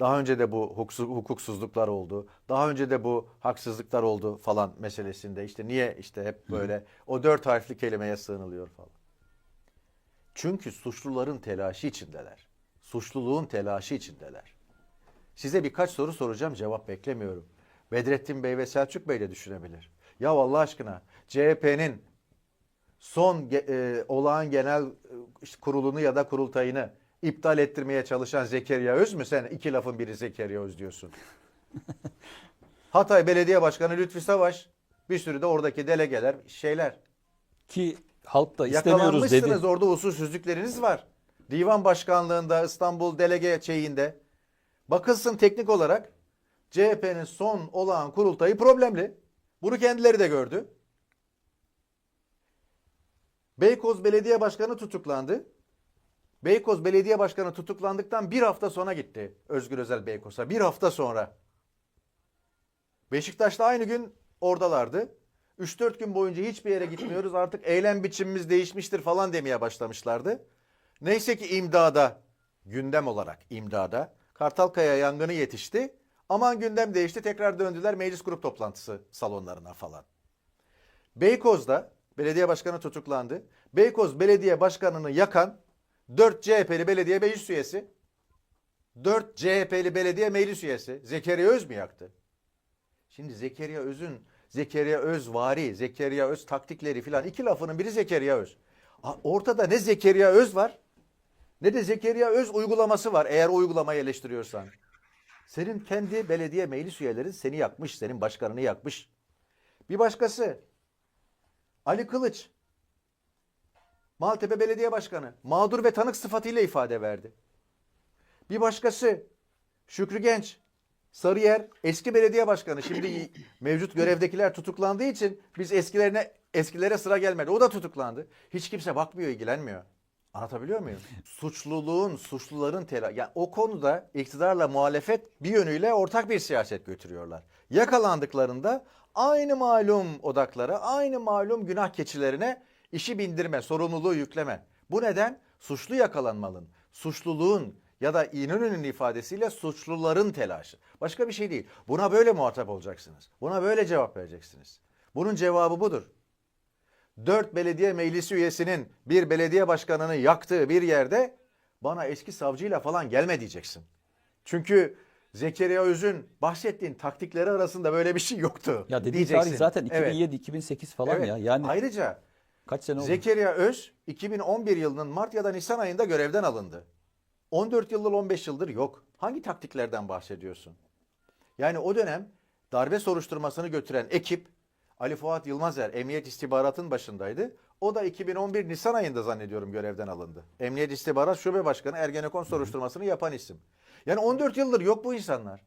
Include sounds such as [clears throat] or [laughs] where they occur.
Daha önce de bu hukuksuzluklar oldu. Daha önce de bu haksızlıklar oldu falan meselesinde. İşte niye işte hep böyle o dört harfli kelimeye sığınılıyor falan. Çünkü suçluların telaşı içindeler. Suçluluğun telaşı içindeler. Size birkaç soru soracağım cevap beklemiyorum. Bedrettin Bey ve Selçuk Bey de düşünebilir. Ya Allah aşkına CHP'nin son e, olağan genel e, kurulunu ya da kurultayını iptal ettirmeye çalışan Zekeriya Öz mü? Sen iki lafın biri Zekeriya Öz diyorsun. [laughs] Hatay Belediye Başkanı Lütfi Savaş bir sürü de oradaki delegeler şeyler. Ki halk da istemiyoruz dedi. Orada usulsüzlükleriniz var. Divan başkanlığında İstanbul delege şeyinde bakılsın teknik olarak CHP'nin son olağan kurultayı problemli. Bunu kendileri de gördü. Beykoz Belediye Başkanı tutuklandı. Beykoz Belediye Başkanı tutuklandıktan bir hafta sonra gitti Özgür Özel Beykoz'a. Bir hafta sonra. Beşiktaş'ta aynı gün oradalardı. 3-4 gün boyunca hiçbir yere gitmiyoruz artık eylem biçimimiz değişmiştir falan demeye başlamışlardı. Neyse ki imdada gündem olarak imdada Kartalkaya yangını yetişti. Aman gündem değişti tekrar döndüler meclis grup toplantısı salonlarına falan. Beykoz'da belediye başkanı tutuklandı. Beykoz belediye başkanını yakan 4 CHP'li belediye meclis üyesi 4 CHP'li belediye meclis üyesi Zekeriya Öz mü yaktı? Şimdi Zekeriya Öz'ün Zekeriya Öz vari, Zekeriya Öz taktikleri filan iki lafının biri Zekeriya Öz. Ortada ne Zekeriya Öz var ne de Zekeriya Öz uygulaması var eğer uygulamayı eleştiriyorsan. Senin kendi belediye meclis üyelerin seni yakmış, senin başkanını yakmış. Bir başkası Ali Kılıç Maltepe Belediye Başkanı mağdur ve tanık sıfatıyla ifade verdi. Bir başkası Şükrü Genç Sarıyer eski belediye başkanı. Şimdi [clears throat] mevcut görevdekiler tutuklandığı için biz eskilerine eskilere sıra gelmedi. O da tutuklandı. Hiç kimse bakmıyor, ilgilenmiyor. Anlatabiliyor muyum? Suçluluğun, suçluların tela yani o konuda iktidarla muhalefet bir yönüyle ortak bir siyaset götürüyorlar. Yakalandıklarında aynı malum odaklara, aynı malum günah keçilerine işi bindirme, sorumluluğu yükleme. Bu neden? Suçlu yakalanmalın, suçluluğun ya da İnönü'nün ifadesiyle suçluların telaşı. Başka bir şey değil. Buna böyle muhatap olacaksınız. Buna böyle cevap vereceksiniz. Bunun cevabı budur. Dört belediye meclisi üyesinin bir belediye başkanını yaktığı bir yerde bana eski savcıyla falan gelme diyeceksin. Çünkü Zekeriya Öz'ün bahsettiğin taktikleri arasında böyle bir şey yoktu. Ya dediği diyeceksin. tarih zaten Evet. 2007-2008 falan Evet. ya. Yani Ayrıca kaç sene oldu? Zekeriya Öz 2011 yılının Mart ya da Nisan ayında görevden alındı. 14 yıldır 15 yıldır yok. Hangi taktiklerden bahsediyorsun? Yani o dönem darbe soruşturmasını götüren ekip Ali Fuat Yılmazer Emniyet İstihbarat'ın başındaydı. O da 2011 Nisan ayında zannediyorum görevden alındı. Emniyet İstihbarat Şube Başkanı Ergenekon soruşturmasını yapan isim. Yani 14 yıldır yok bu insanlar.